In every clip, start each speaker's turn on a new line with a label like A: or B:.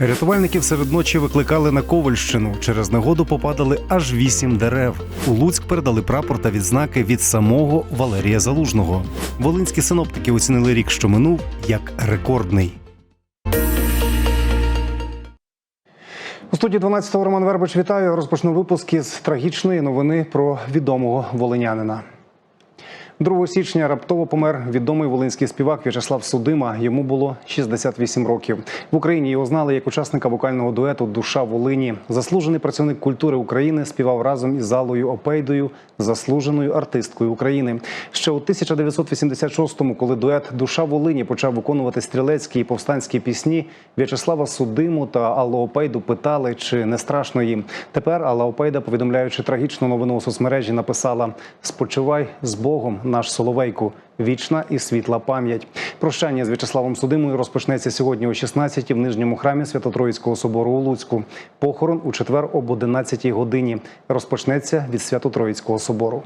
A: Рятувальників серед ночі викликали на Ковальщину. Через негоду попадали аж вісім дерев. У Луцьк передали прапор та відзнаки від самого Валерія Залужного. Волинські синоптики оцінили рік, що минув, як рекордний. У студії 12-го Роман Вербич вітаю. Розпочну випуск із трагічної новини про відомого волинянина. 2 січня раптово помер відомий волинський співак В'ячеслав Судима. Йому було 68 років. В Україні його знали як учасника вокального дуету Душа Волині. Заслужений працівник культури України співав разом із Аллою Опейдою, заслуженою артисткою України. Ще у 1986-му, коли дует Душа Волині почав виконувати стрілецькі і повстанські пісні, В'ячеслава Судиму та Аллу Опейду питали, чи не страшно їм. Тепер Алла Опейда, повідомляючи трагічну новину у соцмережі, написала: Спочивай з Богом, наш Соловейку. Вічна і світла пам'ять. Прощання з В'ячеславом Судимою розпочнеться сьогодні о 16 в нижньому храмі Свято-Троїцького собору у Луцьку. Похорон у четвер об 11 годині. Розпочнеться від Свято-Троїцького собору.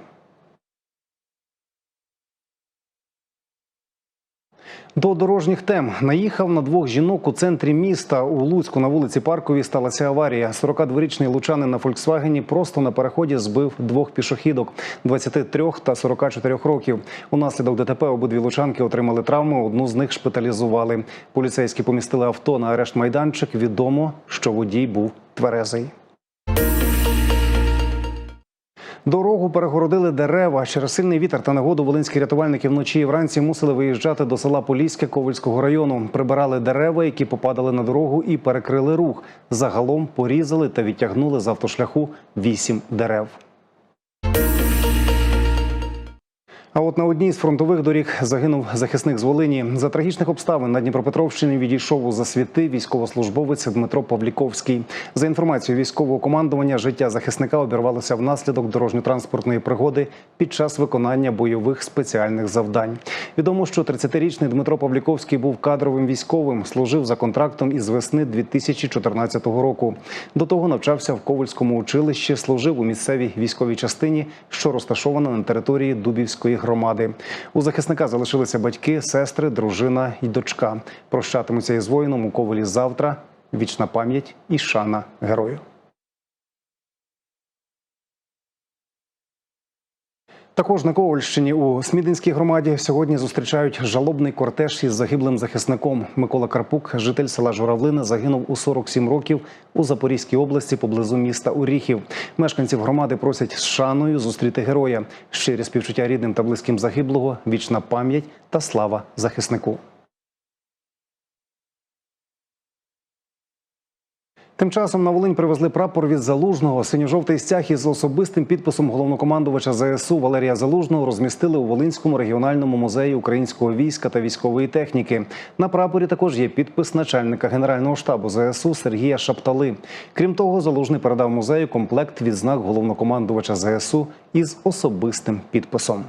A: До дорожніх тем наїхав на двох жінок у центрі міста. У Луцьку на вулиці Парковій сталася аварія. 42-річний лучанин на Фольксвагені просто на переході збив двох пішохідок 23 та 44 років. Унаслідок ДТП обидві лучанки отримали травми. Одну з них шпиталізували. Поліцейські помістили авто на арешт майданчик. Відомо, що водій був тверезий. Дорогу перегородили дерева. Через сильний вітер та негоду волинські рятувальники вночі і вранці мусили виїжджати до села Поліське Ковальського району. Прибирали дерева, які попадали на дорогу, і перекрили рух. Загалом порізали та відтягнули з автошляху вісім дерев. А от на одній з фронтових доріг загинув захисник з Волині. За трагічних обставин на Дніпропетровщині відійшов у засвіти військовослужбовець Дмитро Павліковський. За інформацією військового командування, життя захисника обірвалося внаслідок дорожньо-транспортної пригоди під час виконання бойових спеціальних завдань. Відомо, що 30-річний Дмитро Павліковський був кадровим військовим, служив за контрактом із весни 2014 року. До того навчався в Ковальському училищі, служив у місцевій військовій частині, що розташована на території Дубівської громади. У захисника залишилися батьки, сестри, дружина і дочка. Прощатимуться із воїном у Ковалі завтра. Вічна пам'ять і шана герою. Також на Ковальщині у Смідинській громаді сьогодні зустрічають жалобний кортеж із загиблим захисником. Микола Карпук, житель села Журавлини, загинув у 47 років у Запорізькій області поблизу міста Уріхів. Мешканців громади просять з шаною зустріти героя. Щирі співчуття рідним та близьким загиблого, вічна пам'ять та слава захиснику. Тим часом на Волинь привезли прапор від залужного. Синьо-жовтий стяг із особистим підписом головнокомандувача ЗСУ Валерія Залужного розмістили у Волинському регіональному музеї українського війська та військової техніки. На прапорі також є підпис начальника генерального штабу ЗСУ Сергія Шаптали. Крім того, залужний передав музею комплект відзнак головнокомандувача ЗСУ із особистим підписом.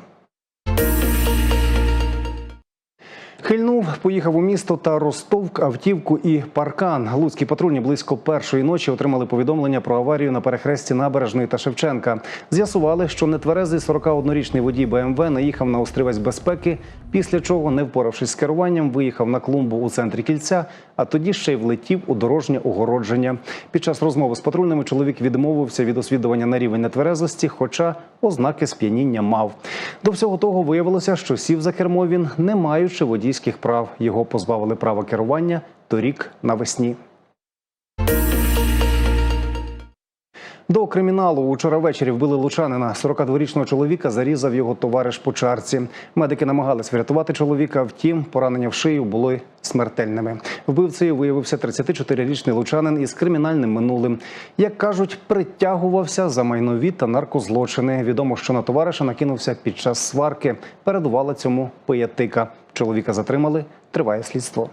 A: Хильнув, поїхав у місто та розтовк автівку і паркан. Луцькі патрульні близько першої ночі отримали повідомлення про аварію на перехресті набережної та Шевченка. З'ясували, що нетверезий 41-річний водій БМВ наїхав на острівець безпеки, після чого, не впоравшись з керуванням, виїхав на клумбу у центрі кільця, а тоді ще й влетів у дорожнє огородження. Під час розмови з патрульними чоловік відмовився від освідування на рівень нетверезості, хоча ознаки сп'яніння мав. До всього того виявилося, що сів за кермо він, не маючи водійських прав. Його позбавили права керування торік навесні. До криміналу учора ввечері вбили лучанина. 42-річного чоловіка зарізав його товариш по чарці. Медики намагались врятувати чоловіка, втім, поранення в шию були смертельними. Вбивцею виявився 34-річний лучанин із кримінальним минулим. Як кажуть, притягувався за майнові та наркозлочини. Відомо, що на товариша накинувся під час сварки. Передувала цьому пиятика. Чоловіка затримали. Триває слідство.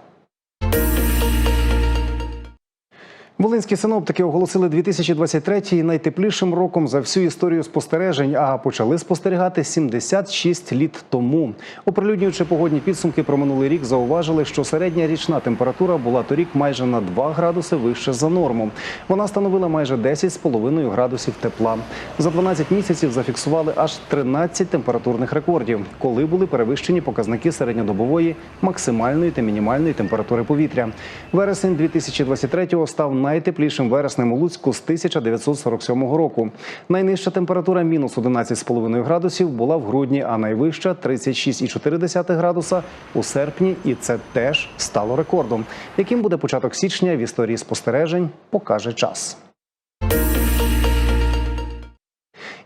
A: Волинські синоптики оголосили 2023 найтеплішим роком за всю історію спостережень, а почали спостерігати 76 літ тому. Оприлюднюючи погодні підсумки про минулий рік, зауважили, що середня річна температура була торік майже на 2 градуси вище за норму. Вона становила майже 10,5 градусів тепла. За 12 місяців зафіксували аж 13 температурних рекордів, коли були перевищені показники середньодобової, максимальної та мінімальної температури повітря. Вересень 2023-го став найтеплішим вереснем у Луцьку з 1947 року. Найнижча температура мінус 11,5 градусів була в грудні, а найвища 36,4 градуса у серпні. І це теж стало рекордом. Яким буде початок січня в історії спостережень, покаже час.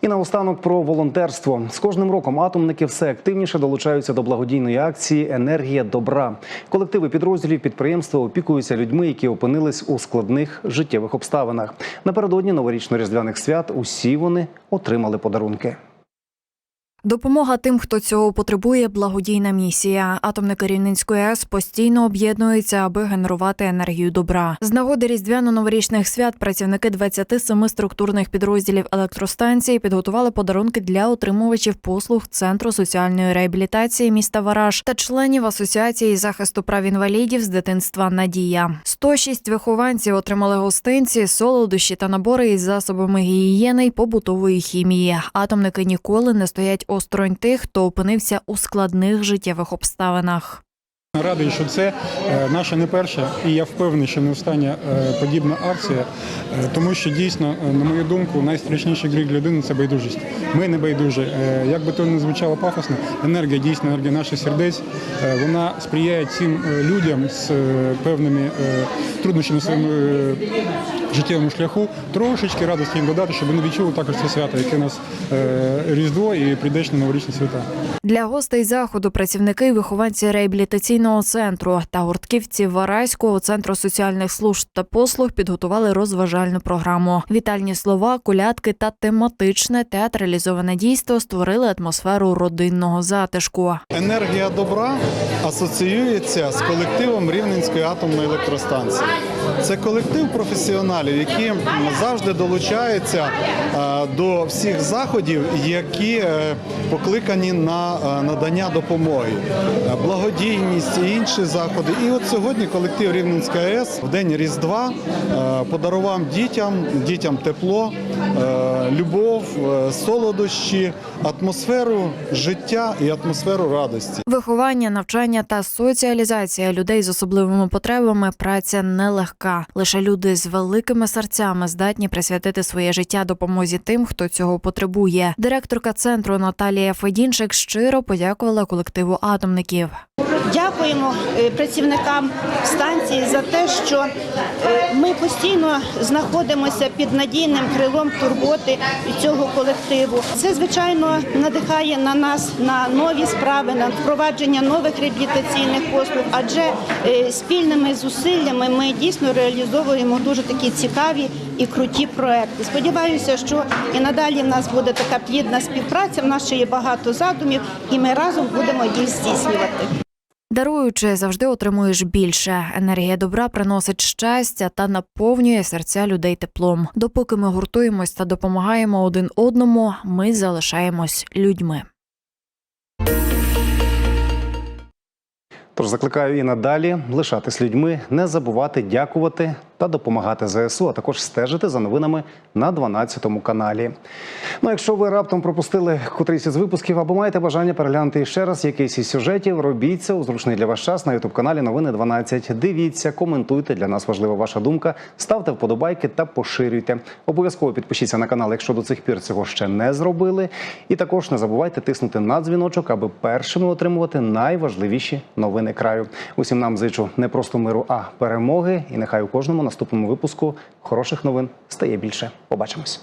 A: І наостанок про волонтерство. З кожним роком атомники все активніше долучаються до благодійної акції Енергія добра. Колективи підрозділів підприємства опікуються людьми, які опинились у складних життєвих обставинах. Напередодні новорічно-різдвяних свят усі вони отримали подарунки.
B: Допомога тим, хто цього потребує, благодійна місія. Атомники Рівненської АЕС постійно об'єднуються, аби генерувати енергію добра. З нагоди різдвяно-новорічних свят працівники 27 структурних підрозділів електростанції підготували подарунки для отримувачів послуг Центру соціальної реабілітації міста Вараж та членів Асоціації захисту прав інвалідів з дитинства Надія. 106 вихованців отримали гостинці, солодощі та набори із засобами гігієни й побутової хімії. Атомники ніколи не стоять осторонь тих, хто опинився у складних життєвих обставинах.
C: Радий, що це е, наша не перша, і я впевнений, що не остання е, подібна акція, е, тому що дійсно, на мою думку, найстрашніший гріх людини це байдужість. Ми не байдужі. Як би то не звучало пафосно, енергія дійсно енергія наших сердець. Вона сприяє цим людям з певними труднощами е, життєвому шляху трошечки радості їм додати, щоб вони відчули також це свято, яке у нас е, Різдво і прийдешні новорічні свята.
B: Для гостей заходу працівники і вихованці реабілітаційного центру та гуртківці Вараського центру соціальних служб та послуг підготували розважальну програму. Вітальні слова, колядки та тематичне театралізоване дійство створили атмосферу родинного затишку.
D: Енергія добра асоціюється з колективом Рівненської атомної електростанції. Це колектив професіоналів, які завжди долучаються е, до всіх заходів, які е, покликані на е, надання допомоги, благодійність і інші заходи. І от сьогодні колектив Рівненська АЕС в день Різдва подарував дітям, дітям тепло, любов, солодощі, атмосферу життя і атмосферу радості.
B: Виховання, навчання та соціалізація людей з особливими потребами праця нелегка. Лише люди з великими серцями здатні присвятити своє життя допомозі тим, хто цього потребує. Директорка центру Наталія Федінчик щиро подякувала колективу атомників.
E: Дякуємо е, працівникам станції за те, що е, ми постійно знаходимося під надійним крилом турботи цього колективу. Це звичайно надихає на нас на нові справи, на впровадження нових реабілітаційних послуг. Адже е, спільними зусиллями ми дійсно реалізовуємо дуже такі цікаві і круті проекти. Сподіваюся, що і надалі в нас буде така плідна співпраця. В нас ще є багато задумів, і ми разом будемо їх здійснювати.
B: Даруючи, завжди отримуєш більше. Енергія добра приносить щастя та наповнює серця людей теплом. Допоки ми гуртуємось та допомагаємо один одному, ми залишаємось людьми.
A: Тож закликаю і надалі лишатись людьми, не забувати дякувати та допомагати ЗСУ, а також стежити за новинами на 12 каналі. Ну, якщо ви раптом пропустили котрийсь із випусків або маєте бажання переглянути ще раз якийсь із сюжетів, робіть це у зручний для вас час на ютуб каналі Новини 12. Дивіться, коментуйте. Для нас важлива ваша думка. Ставте вподобайки та поширюйте. Обов'язково підпишіться на канал, якщо до цих пір цього ще не зробили. І також не забувайте тиснути на дзвіночок, аби першими отримувати найважливіші новини краю. Усім нам зичу не просто миру, а перемоги. І нехай у кожному наступному випуску хороших новин стає більше. Побачимось.